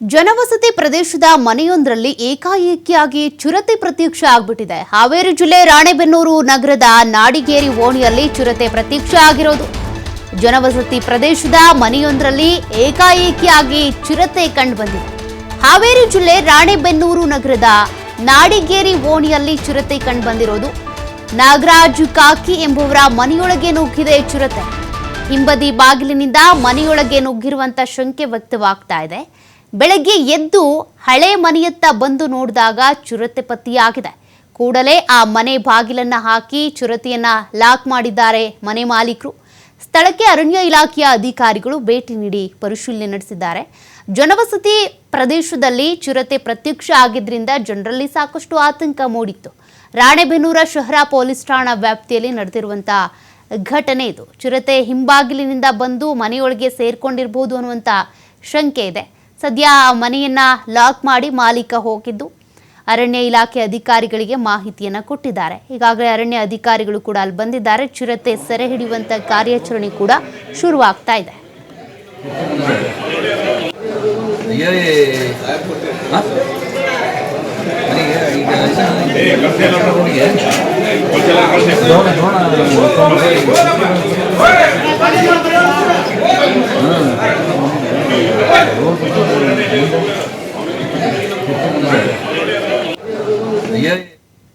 ಜನವಸತಿ ಪ್ರದೇಶದ ಮನೆಯೊಂದರಲ್ಲಿ ಏಕಾಏಕಿಯಾಗಿ ಚಿರತೆ ಪ್ರತ್ಯಕ್ಷ ಆಗ್ಬಿಟ್ಟಿದೆ. ಹಾವೇರಿ ಜಿಲ್ಲೆ ರಾಣೆಬೆನ್ನೂರು ನಗರದ ನಾಡಿಗೇರಿ ಓಣಿಯಲ್ಲಿ ಚಿರತೆ ಪ್ರತ್ಯಕ್ಷ ಆಗಿರೋದು. ಜನವಸತಿ ಪ್ರದೇಶದ ಮನೆಯೊಂದರಲ್ಲಿ ಏಕಾಏಕಿಯಾಗಿ ಚಿರತೆ ಕಂಡುಬಂದಿದೆ. ಹಾವೇರಿ ಜಿಲ್ಲೆ ರಾಣೆಬೆನ್ನೂರು ನಗರದ ನಾಡಿಗೇರಿ ಓಣಿಯಲ್ಲಿ ಚಿರತೆ ಕಂಡುಬಂದಿರೋದು. ನಾಗರಾಜು ಕಾಕಿ ಎಂಬುವರ ಮನೆಯೊಳಗೆ ನುಗ್ಗಿದೆ ಚಿರತೆ. ಹಿಂಬದಿ ಬಾಗಿಲಿನಿಂದ ಮನೆಯೊಳಗೆ ನುಗ್ಗಿರುವಂತ ಶಂಕೆ ವ್ಯಕ್ತವಾಗ್ತಾ ಇದೆ. ಬೆಳಗ್ಗೆ ಎದ್ದು ಹಳೆ ಮನೆಯತ್ತ ಬಂದು ನೋಡಿದಾಗ ಚುರತೆ ಪತ್ತೆಯಾಗಿದೆ. ಕೂಡಲೇ ಆ ಮನೆ ಬಾಗಿಲನ್ನು ಹಾಕಿ ಚಿರತೆಯನ್ನ ಲಾಕ್ ಮಾಡಿದ್ದಾರೆ ಮನೆ ಮಾಲೀಕರು. ಸ್ಥಳಕ್ಕೆ ಅರಣ್ಯ ಇಲಾಖೆಯ ಅಧಿಕಾರಿಗಳು ಭೇಟಿ ನೀಡಿ ಪರಿಶೀಲನೆ ನಡೆಸಿದ್ದಾರೆ. ಜನವಸತಿ ಪ್ರದೇಶದಲ್ಲಿ ಚಿರತೆ ಪ್ರತ್ಯಕ್ಷ ಆಗಿದ್ದರಿಂದ ಜನರಲ್ಲಿ ಸಾಕಷ್ಟು ಆತಂಕ ಮೂಡಿತ್ತು. ರಾಣೆಬೆನ್ನೂರ ಶಹರ ಪೊಲೀಸ್ ಠಾಣಾ ವ್ಯಾಪ್ತಿಯಲ್ಲಿ ನಡೆದಿರುವಂಥ ಘಟನೆ ಇದು. ಚಿರತೆ ಹಿಂಬಾಗಿಲಿನಿಂದ ಬಂದು ಮನೆಯೊಳಗೆ ಸೇರ್ಕೊಂಡಿರಬಹುದು ಅನ್ನುವಂಥ ಶಂಕೆ ಇದೆ. ಸದ್ಯ ಮನೆಯನ್ನ ಲಾಕ್ ಮಾಡಿ ಮಾಲೀಕ ಹೋಗಿದ್ದು ಅರಣ್ಯ ಇಲಾಖೆ ಅಧಿಕಾರಿಗಳಿಗೆ ಮಾಹಿತಿಯನ್ನು ಕೊಟ್ಟಿದ್ದಾರೆ ಈಗಾಗಲೇ ಅರಣ್ಯ ಅಧಿಕಾರಿಗಳು ಕೂಡ ಅಲ್ಲಿ ಬಂದಿದ್ದಾರೆ ಚಿರತೆ ಸೆರೆ ಹಿಡಿಯುವಂತ ಕಾರ್ಯಾಚರಣೆ ಕೂಡ ಶುರುವಾಗ್ತಾ ಇದೆ